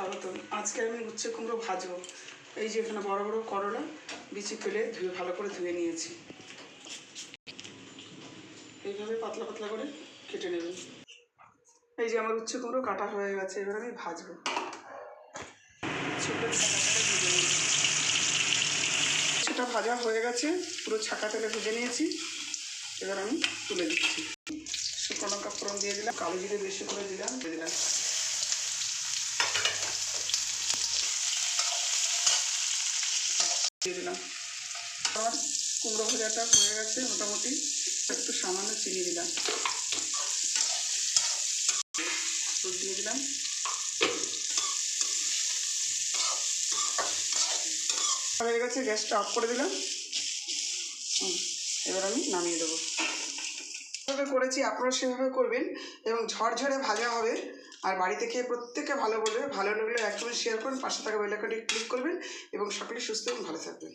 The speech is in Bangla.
স্বাগতম। আজকে আমি উচ্ছে কুমড়ো ভাজবো। এই যে এখানে বড় বড় করলা, বিচি ফেলে ধুয়ে ভালো করে ধুয়ে নিয়েছি। এইভাবে পাতলা পাতলা করে কেটে নেবেন এই যে আমার উচ্ছে কুমড়ো কাটা হয়ে গেছে, এবার আমি ভাজবো। সেটা ভেজে হয়ে গেছে, পুরো ছাকা তেলে ভেজে নিয়েছি। এবার আমি তুলে দিচ্ছি। শুকনো লঙ্কা দিয়ে দিলাম, কালো জিরে বেশি করে দিলাম, দিয়ে দিলাম। দিয়ে দিলাম। আর কুমড়ো ভাজাটা হয়ে গেছে, মোটামুটি একটু সামান্য চিনি দিলাম। দিয়ে দিলাম। হয়ে গেছে, গ্যাসটা অফ করে দিলাম। এবার আমি নামিয়ে দেবো। যেভাবে করেছি আপনারা সেভাবে করবেন এবং ঝরঝরে ভাজা হবে। আর বাড়িতে খেয়ে প্রত্যেকে ভালো বলবে। ভালো লাগলে একদমই শেয়ার করুন, পাশে থাকা বেলাকাটি ক্লিক করবেন এবং সকলে সুস্থ এবং ভালো থাকবেন।